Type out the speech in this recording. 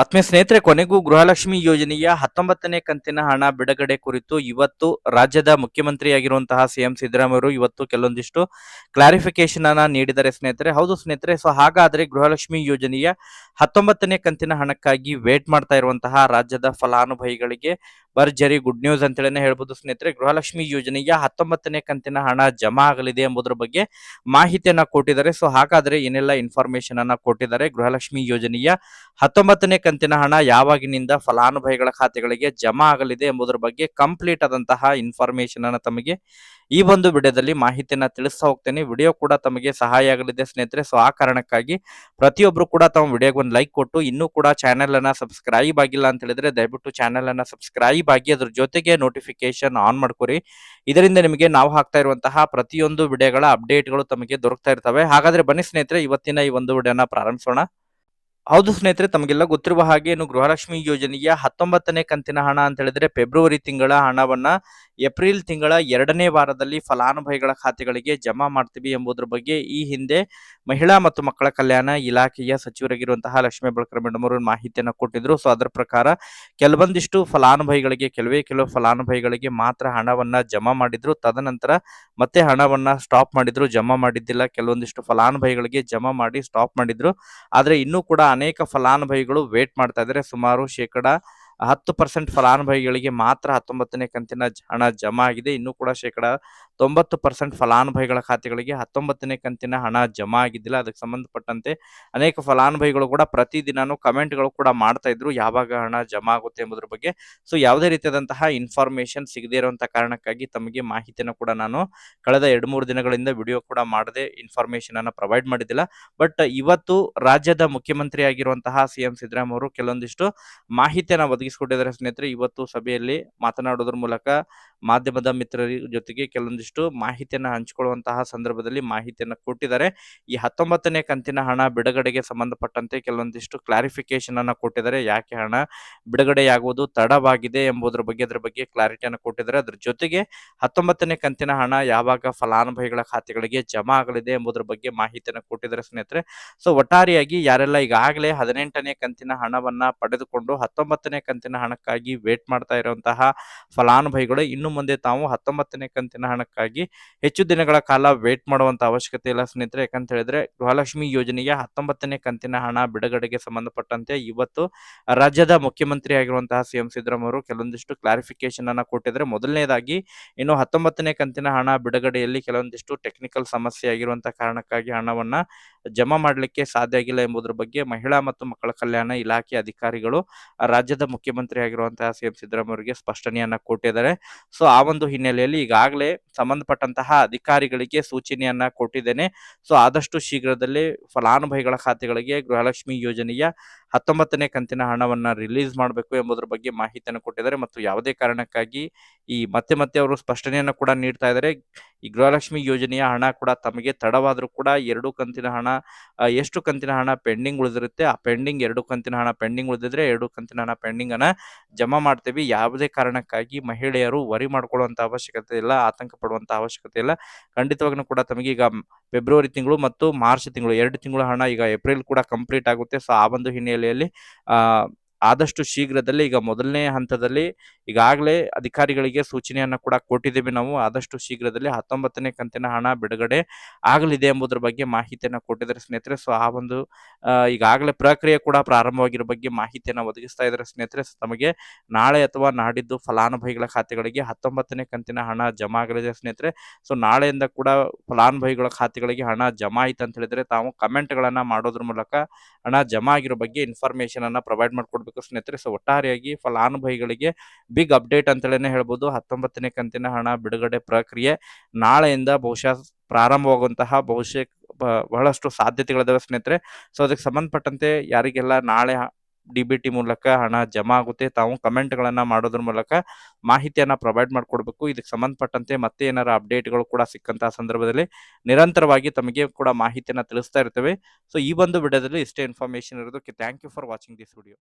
ಆತ್ಮೀಯ ಸ್ನೇಹಿತರೆ, ಕೊನೆಗೂ ಗೃಹಲಕ್ಷ್ಮಿ ಯೋಜನೆಯ ಹತ್ತೊಂಬತ್ತನೇ ಕಂತಿನ ಹಣ ಬಿಡುಗಡೆ ಕುರಿತು ಇವತ್ತು ರಾಜ್ಯದ ಮುಖ್ಯಮಂತ್ರಿಯಾಗಿರುವಂತಹ ಸಿಎಂ ಸಿದ್ದರಾಮಯ್ಯರು ಇವತ್ತು ಕೆಲವೊಂದಿಷ್ಟು ಕ್ಲಾರಿಫಿಕೇಶನ್ ಅನ್ನ ನೀಡಿದ್ದಾರೆ ಸ್ನೇಹಿತರೆ. ಹೌದು ಸ್ನೇಹಿತರೆ, ಸೊ ಹಾಗಾದ್ರೆ ಗೃಹಲಕ್ಷ್ಮಿ ಯೋಜನೆಯ ಹತ್ತೊಂಬತ್ತನೇ ಕಂತಿನ ಹಣಕ್ಕಾಗಿ ವೇಟ್ ಮಾಡ್ತಾ ಇರುವಂತಹ ರಾಜ್ಯದ ಫಲಾನುಭವಿಗಳಿಗೆ ಭರ್ಜರಿ ಗುಡ್ ನ್ಯೂಸ್ ಅಂತೇಳಿ ಹೇಳ್ಬೋದು ಸ್ನೇಹಿತರೆ. ಗೃಹಲಕ್ಷ್ಮಿ ಯೋಜನೆಯ ಹತ್ತೊಂಬತ್ತನೇ ಕಂತಿನ ಹಣ ಜಮಾ ಆಗಲಿದೆ ಎಂಬುದರ ಬಗ್ಗೆ ಮಾಹಿತಿಯನ್ನ ಕೊಟ್ಟಿದ್ದಾರೆ. ಸೊ ಹಾಗಾದ್ರೆ ಏನೆಲ್ಲ ಇನ್ಫಾರ್ಮೇಶನ್ ಅನ್ನ ಕೊಟ್ಟಿದ್ದಾರೆ ಗೃಹಲಕ್ಷ್ಮಿ ಯೋಜನೆಯ ಹತ್ತೊಂಬತ್ತನೇ ಕಂತಿನ ಹಣ ಯಾವಾಗಿನಿಂದ ಫಲಾನುಭವಿಗಳ ಖಾತೆಗಳಿಗೆ ಜಮಾ ಆಗಲಿದೆ ಎಂಬುದರ ಬಗ್ಗೆ ಕಂಪ್ಲೀಟ್ ಆದಂತಹ ಇನ್ಫಾರ್ಮೇಶನ್ ಅನ್ನ ತಮಗೆ ಈ ಒಂದು ವಿಡಿಯೋದಲ್ಲಿ ಮಾಹಿತಿಯನ್ನ ತಿಳಿಸ್ತಾ ಹೋಗ್ತೇನೆ. ವಿಡಿಯೋ ಕೂಡ ತಮಗೆ ಸಹಾಯ ಆಗಲಿದೆ ಸ್ನೇಹಿತರೆ. ಸೊ ಆ ಕಾರಣಕ್ಕಾಗಿ ಪ್ರತಿಯೊಬ್ರು ಕೂಡ ತಮ್ಮ ವಿಡಿಯೋಗೆ ಒಂದು ಲೈಕ್ ಕೊಟ್ಟು ಇನ್ನೂ ಕೂಡ ಚಾನೆಲ್ ಅನ್ನ ಸಬ್ಸ್ಕ್ರೈಬ್ ಆಗಿಲ್ಲ ಅಂತ ಹೇಳಿದ್ರೆ ದಯವಿಟ್ಟು ಚಾನೆಲ್ ಅನ್ನ ಸಬ್ಸ್ಕ್ರೈಬ್ ಆಗಿ ಅದ್ರ ಜೊತೆಗೆ ನೋಟಿಫಿಕೇಶನ್ ಆನ್ ಮಾಡ್ಕೊರಿ. ಇದರಿಂದ ನಿಮಗೆ ನಾವು ಹಾಕ್ತಾ ಇರುವಂತಹ ಪ್ರತಿಯೊಂದು ವಿಡಿಯೋಗಳ ಅಪ್ಡೇಟ್ಗಳು ತಮಗೆ ದೊರಕ್ತಾ ಇರ್ತವೆ. ಹಾಗಾದ್ರೆ ಬನ್ನಿ ಸ್ನೇಹಿತರೆ, ಇವತ್ತಿನ ಈ ಒಂದು ವಿಡಿಯೋನ ಪ್ರಾರಂಭಿಸೋಣ. ಹೌದು ಸ್ನೇಹಿತರೆ, ತಮಗೆಲ್ಲ ಗೊತ್ತಿರುವ ಹಾಗೆ ಏನು ಗೃಹಲಕ್ಷ್ಮಿ ಯೋಜನೆಯ ಹತ್ತೊಂಬತ್ತನೇ ಕಂತಿನ ಹಣ ಅಂತ ಹೇಳಿದ್ರೆ ಫೆಬ್ರವರಿ ತಿಂಗಳ ಹಣವನ್ನ ಏಪ್ರಿಲ್ ತಿಂಗಳ ಎರಡನೇ ವಾರದಲ್ಲಿ ಫಲಾನುಭವಿಗಳ ಖಾತೆಗಳಿಗೆ ಜಮಾ ಮಾಡ್ತೀವಿ ಎಂಬುದರ ಬಗ್ಗೆ ಈ ಹಿಂದೆ ಮಹಿಳಾ ಮತ್ತು ಮಕ್ಕಳ ಕಲ್ಯಾಣ ಇಲಾಖೆಯ ಸಚಿವರಾಗಿರುವಂತಹ ಲಕ್ಷ್ಮೀ ಬಳಕರ್ ಮೇಡಮ್ ಅವರು ಮಾಹಿತಿಯನ್ನು ಕೊಟ್ಟಿದ್ರು. ಸೊ, ಅದರ ಪ್ರಕಾರ ಕೆಲವೊಂದಿಷ್ಟು ಫಲಾನುಭವಿಗಳಿಗೆ, ಕೆಲವೇ ಕೆಲವು ಫಲಾನುಭವಿಗಳಿಗೆ ಮಾತ್ರ ಹಣವನ್ನ ಜಮಾ ಮಾಡಿದ್ರು. ತದನಂತರ ಮತ್ತೆ ಹಣವನ್ನ ಸ್ಟಾಪ್ ಮಾಡಿದ್ರು, ಜಮಾ ಮಾಡಿದ್ದಿಲ್ಲ. ಕೆಲವೊಂದಿಷ್ಟು ಫಲಾನುಭವಿಗಳಿಗೆ ಜಮಾ ಮಾಡಿ ಸ್ಟಾಪ್ ಮಾಡಿದ್ರು. ಆದ್ರೆ ಇನ್ನೂ ಕೂಡ ಅನೇಕ ಫಲಾನುಭವಿಗಳು ವೇಟ್ ಮಾಡ್ತಾ ಇದ್ದಾರೆ ಸುಮಾರು ಶೇಕಡ ಹತ್ತು ಪರ್ಸೆಂಟ್ ಫಲಾನುಭವಿಗಳಿಗೆ ಮಾತ್ರ ಹತ್ತೊಂಬತ್ತನೇ ಕಂತಿನ ಹಣ ಜಮಾ ಆಗಿದೆ. ಇನ್ನೂ ಕೂಡ ಶೇಕಡ ತೊಂಬತ್ತು ಪರ್ಸೆಂಟ್ ಫಲಾನುಭವಿಗಳ ಖಾತೆಗಳಿಗೆ ಹತ್ತೊಂಬತ್ತನೇ ಕಂತಿನ ಹಣ ಜಮಾ ಆಗಿದ್ದಿಲ್ಲ. ಅದಕ್ಕೆ ಸಂಬಂಧಪಟ್ಟಂತೆ ಅನೇಕ ಫಲಾನುಭವಿಗಳು ಕೂಡ ಪ್ರತಿದಿನಾನು ಕಮೆಂಟ್ಗಳು ಕೂಡ ಮಾಡ್ತಾ ಇದ್ರು, ಯಾವಾಗ ಹಣ ಜಮಾ ಆಗುತ್ತೆ ಎಂಬುದ್ರ ಬಗ್ಗೆ. ಸೊ, ಯಾವುದೇ ರೀತಿಯಾದಂತಹ ಇನ್ಫಾರ್ಮೇಶನ್ ಸಿಗದೇ ಇರುವಂತಹ ಕಾರಣಕ್ಕಾಗಿ ತಮಗೆ ಮಾಹಿತಿಯನ್ನು ಕೂಡ ನಾನು ಕಳೆದ ಎರಡು ಮೂರು ದಿನಗಳಿಂದ ವಿಡಿಯೋ ಕೂಡ ಮಾಡದೆ ಇನ್ಫಾರ್ಮೇಶನ್ ಅನ್ನು ಪ್ರೊವೈಡ್ ಮಾಡಿದ್ದಿಲ್ಲ. ಬಟ್ ಇವತ್ತು ರಾಜ್ಯದ ಮುಖ್ಯಮಂತ್ರಿ ಆಗಿರುವಂತಹ ಸಿಎಂ ಸಿದ್ದರಾಮಯ್ಯ ಅವರು ಕೆಲವೊಂದಿಷ್ಟು ಮಾಹಿತಿಯನ್ನು ಒದಗಿಸಿಕೊಟ್ಟಿದ್ದಾರೆ ಸ್ನೇಹಿತರೆ. ಇವತ್ತು ಸಭೆಯಲ್ಲಿ ಮಾತನಾಡೋದ್ರ ಮೂಲಕ ಮಾಧ್ಯಮದ ಮಿತ್ರರ ಜೊತೆಗೆ ಕೆಲವೊಂದಿಷ್ಟು ಮಾಹಿತಿಯನ್ನು ಹಂಚಿಕೊಳ್ಳುವಂತಹ ಸಂದರ್ಭದಲ್ಲಿ ಮಾಹಿತಿಯನ್ನು ಕೊಟ್ಟಿದ್ದಾರೆ. ಈ ಹತ್ತೊಂಬತ್ತನೇ ಕಂತಿನ ಹಣ ಬಿಡುಗಡೆಗೆ ಸಂಬಂಧಪಟ್ಟಂತೆ ಕೆಲವೊಂದಿಷ್ಟು ಕ್ಲಾರಿಫಿಕೇಶನ್ ಅನ್ನು ಕೊಟ್ಟಿದ್ದಾರೆ. ಯಾಕೆ ಹಣ ಬಿಡುಗಡೆಯಾಗುವುದು ತಡವಾಗಿದೆ ಎಂಬುದರ ಬಗ್ಗೆ, ಅದರ ಬಗ್ಗೆ ಕ್ಲಾರಿಟಿಯನ್ನು ಕೊಟ್ಟಿದ್ದಾರೆ. ಅದ್ರ ಜೊತೆಗೆ ಹತ್ತೊಂಬತ್ತನೇ ಕಂತಿನ ಹಣ ಯಾವಾಗ ಫಲಾನುಭವಿಗಳ ಖಾತೆಗಳಿಗೆ ಜಮಾ ಆಗಲಿದೆ ಎಂಬುದರ ಬಗ್ಗೆ ಮಾಹಿತಿಯನ್ನು ಕೊಟ್ಟಿದ್ದಾರೆ ಸ್ನೇಹಿತರೆ. ಸೊ ಒಟ್ಟಾರೆಯಾಗಿ ಯಾರೆಲ್ಲ ಈಗಾಗಲೇ ಹದಿನೆಂಟನೇ ಕಂತಿನ ಹಣವನ್ನ ಪಡೆದುಕೊಂಡು ಹತ್ತೊಂಬತ್ತನೇ ಕಂತಿನ ಹಣಕ್ಕಾಗಿ ವೇಟ್ ಮಾಡ್ತಾ ಇರುವಂತಹ ಫಲಾನುಭವಿಗಳು ಇನ್ನು ಮುಂದೆ ತಾವು ಹತ್ತೊಂಬತ್ತನೇ ಕಂತಿನ ಹಣಕ್ಕಾಗಿ ಹೆಚ್ಚು ದಿನಗಳ ಕಾಲ ವೇಟ್ ಮಾಡುವಂತ ಅವಶ್ಯಕತೆ ಇಲ್ಲ ಸ್ನೇಹಿತರೆ. ಯಾಕಂತ ಹೇಳಿದ್ರೆ ಗೃಹಲಕ್ಷ್ಮಿ ಯೋಜನೆಗೆ ಹತ್ತೊಂಬತ್ತನೇ ಕಂತಿನ ಹಣ ಬಿಡುಗಡೆಗೆ ಸಂಬಂಧಪಟ್ಟಂತೆ ಇವತ್ತು ರಾಜ್ಯದ ಮುಖ್ಯಮಂತ್ರಿ ಆಗಿರುವಂತಹ ಸಿಎಂ ಸಿದ್ದರಾಮಯ್ಯ ಕೆಲವೊಂದಿಷ್ಟು ಕ್ಲಾರಿಫಿಕೇಶನ್ ಅನ್ನ ಕೊಟ್ಟಿದ್ದಾರೆ. ಮೊದಲನೇದಾಗಿ ಇನ್ನು ಹತ್ತೊಂಬತ್ತನೇ ಕಂತಿನ ಹಣ ಬಿಡುಗಡೆಯಲ್ಲಿ ಕೆಲವೊಂದಿಷ್ಟು ಟೆಕ್ನಿಕಲ್ ಸಮಸ್ಯೆ ಆಗಿರುವಂತಹ ಕಾರಣಕ್ಕಾಗಿ ಹಣವನ್ನ ಜಮಾ ಮಾಡಲಿಕ್ಕೆ ಸಾಧ್ಯ ಆಗಿಲ್ಲ ಎಂಬುದರ ಬಗ್ಗೆ ಮಹಿಳಾ ಮತ್ತು ಮಕ್ಕಳ ಕಲ್ಯಾಣ ಇಲಾಖೆ ಅಧಿಕಾರಿಗಳು ರಾಜ್ಯದ ಮುಖ್ಯಮಂತ್ರಿ ಆಗಿರುವಂತಹ ಸಿಎಂ ಸಿದ್ದರಾಮಯ್ಯ ಅವರಿಗೆ ಸ್ಪಷ್ಟನೆಯನ್ನ ಕೊಟ್ಟಿದ್ದಾರೆ. ಸೊ ಆ ಒಂದು ಹಿನ್ನೆಲೆಯಲ್ಲಿ ಈಗಾಗಲೇ ಸಂಬಂಧಪಟ್ಟಂತಹ ಅಧಿಕಾರಿಗಳಿಗೆ ಸೂಚನೆಯನ್ನ ಕೊಟ್ಟಿದ್ದೇನೆ. ಸೊ ಆದಷ್ಟು ಶೀಘ್ರದಲ್ಲೇ ಫಲಾನುಭವಿಗಳ ಖಾತೆಗಳಿಗೆ ಗೃಹಲಕ್ಷ್ಮಿ ಯೋಜನೆಯ ಹತ್ತೊಂಬತ್ತನೇ ಕಂತಿನ ಹಣವನ್ನ ರಿಲೀಸ್ ಮಾಡಬೇಕು ಎಂಬುದರ ಬಗ್ಗೆ ಮಾಹಿತಿಯನ್ನು ಕೊಟ್ಟಿದ್ದಾರೆ ಮತ್ತು ಯಾವುದೇ ಕಾರಣಕ್ಕಾಗಿ ಈ ಮತ್ತೆ ಮತ್ತೆ ಅವರು ಸ್ಪಷ್ಟನೆಯನ್ನು ಕೂಡ ನೀಡ್ತಾ ಇದ್ದಾರೆ. ಈ ಗೃಹಲಕ್ಷ್ಮಿ ಯೋಜನೆಯ ಹಣ ಕೂಡ ತಮಗೆ ತಡವಾದರೂ ಕೂಡ ಎರಡು ಕಂತಿನ ಹಣ ಎಷ್ಟು ಕಂತಿನ ಹಣ ಪೆಂಡಿಂಗ್ ಉಳಿದಿರುತ್ತೆ, ಆ ಪೆಂಡಿಂಗ್ ಎರಡು ಕಂತಿನ ಹಣ ಪೆಂಡಿಂಗ್ ಉಳಿದಿದ್ರೆ ಎರಡು ಕಂತಿನ ಹಣ ಪೆಂಡಿಂಗ್ ಅನ್ನ ಜಮಾ ಮಾಡ್ತೇವೆ. ಯಾವುದೇ ಕಾರಣಕ್ಕಾಗಿ ಮಹಿಳೆಯರು ವರಿ ಮಾಡ್ಕೊಳ್ಳುವಂತ ಅವಶ್ಯಕತೆ ಇಲ್ಲ, ಆತಂಕ ಪಡುವಂತ ಅವಶ್ಯಕತೆ ಇಲ್ಲ. ಖಂಡಿತವಾಗ್ಲೂ ಕೂಡ ತಮಗೆ ಈಗ ಫೆಬ್ರವರಿ ತಿಂಗಳು ಮತ್ತು ಮಾರ್ಚ್ ತಿಂಗಳು ಎರಡು ತಿಂಗಳ ಹಣ ಈಗ ಏಪ್ರಿಲ್ ಕೂಡ ಕಂಪ್ಲೀಟ್ ಆಗುತ್ತೆ. ಸೊ ಆ ಒಂದು ಹಿನ್ನೆಲೆಯಲ್ಲಿ, ಆ ಆದಷ್ಟು ಶೀಘ್ರದಲ್ಲಿ, ಈಗ ಮೊದಲನೇ ಹಂತದಲ್ಲಿ ಈಗಾಗಲೇ ಅಧಿಕಾರಿಗಳಿಗೆ ಸೂಚನೆಯನ್ನ ಕೂಡ ಕೊಟ್ಟಿದ್ದೀವಿ ನಾವು. ಆದಷ್ಟು ಶೀಘ್ರದಲ್ಲಿ ಹತ್ತೊಂಬತ್ತನೇ ಕಂತಿನ ಹಣ ಬಿಡುಗಡೆ ಆಗಲಿದೆ ಎಂಬುದರ ಬಗ್ಗೆ ಮಾಹಿತಿಯನ್ನ ಕೊಟ್ಟಿದ್ದಾರೆ ಸ್ನೇಹಿತರೆ. ಸೊ ಆ ಒಂದು ಈಗಾಗಲೇ ಪ್ರಕ್ರಿಯೆ ಕೂಡ ಪ್ರಾರಂಭವಾಗಿರೋ ಬಗ್ಗೆ ಮಾಹಿತಿಯನ್ನ ಒದಗಿಸ್ತಾ ಇದ್ದಾರೆ ಸ್ನೇಹಿತರೆ. ತಮಗೆ ನಾಳೆ ಅಥವಾ ನಾಡಿದ್ದು ಫಲಾನುಭವಿಗಳ ಖಾತೆಗಳಿಗೆ ಹತ್ತೊಂಬತ್ತನೇ ಕಂತಿನ ಹಣ ಜಮಾ ಆಗಲಿದೆ ಸ್ನೇಹಿತರೆ. ಸೊ ನಾಳೆಯಿಂದ ಕೂಡ ಫಲಾನುಭವಿಗಳ ಖಾತೆಗಳಿಗೆ ಹಣ ಜಮಾ ಆಯ್ತು ಅಂತ ಹೇಳಿದ್ರೆ ತಾವು ಕಮೆಂಟ್ಗಳನ್ನ ಮಾಡೋದ್ರ ಮೂಲಕ ಹಣ ಜಮಾ ಆಗಿರೋ ಬಗ್ಗೆ ಇನ್ಫಾರ್ಮೇಶನ್ ಅನ್ನ ಪ್ರೊವೈಡ್ ಮಾಡ್ಕೊಡ್ಬೇಕು. ಸ್ನೇಹಿತರೆ ಸೊ ಒಟ್ಟಾರೆಯಾಗಿ ಫಲಾನುಭವಿಗಳಿಗೆ ಬಿಗ್ ಅಪ್ಡೇಟ್ ಅಂತಲೇ ಹೇಳ್ಬೋದು. ಹತ್ತೊಂಬತ್ತನೇ ಕಂತಿನ ಹಣ ಬಿಡುಗಡೆ ಪ್ರಕ್ರಿಯೆ ನಾಳೆಯಿಂದ ಬಹುಶಃ ಪ್ರಾರಂಭವಾಗುವಂತಹ ಬಹುಶಃ ಬಹಳಷ್ಟು ಸಾಧ್ಯತೆಗಳಿದಾವೆ ಸ್ನೇಹಿತರೆ. ಸೊ ಅದಕ್ಕೆ ಸಂಬಂಧಪಟ್ಟಂತೆ ಯಾರಿಗೆಲ್ಲ ನಾಳೆ ಡಿ ಬಿ ಟಿ ಮೂಲಕ ಹಣ ಜಮಾ ಆಗುತ್ತೆ ತಾವು ಕಮೆಂಟ್ಗಳನ್ನ ಮಾಡೋದ್ರ ಮೂಲಕ ಮಾಹಿತಿಯನ್ನ ಪ್ರೊವೈಡ್ ಮಾಡಿಕೊಡ್ಬೇಕು. ಇದಕ್ಕೆ ಸಂಬಂಧಪಟ್ಟಂತೆ ಮತ್ತೆ ಏನಾರ ಅಪ್ಡೇಟ್ಗಳು ಕೂಡ ಸಿಕ್ಕಂತಹ ಸಂದರ್ಭದಲ್ಲಿ ನಿರಂತರವಾಗಿ ತಮಗೆ ಕೂಡ ಮಾಹಿತಿಯನ್ನ ತಿಳಿಸ್ತಾ ಇರ್ತೇವೆ. ಸೊ ಈ ಒಂದು ವಿಡಿಯೋದಲ್ಲಿ ಇಷ್ಟೇ ಇನ್ಫಾರ್ಮೇಷನ್ ಇರೋದಕ್ಕೆ thank you for watching this video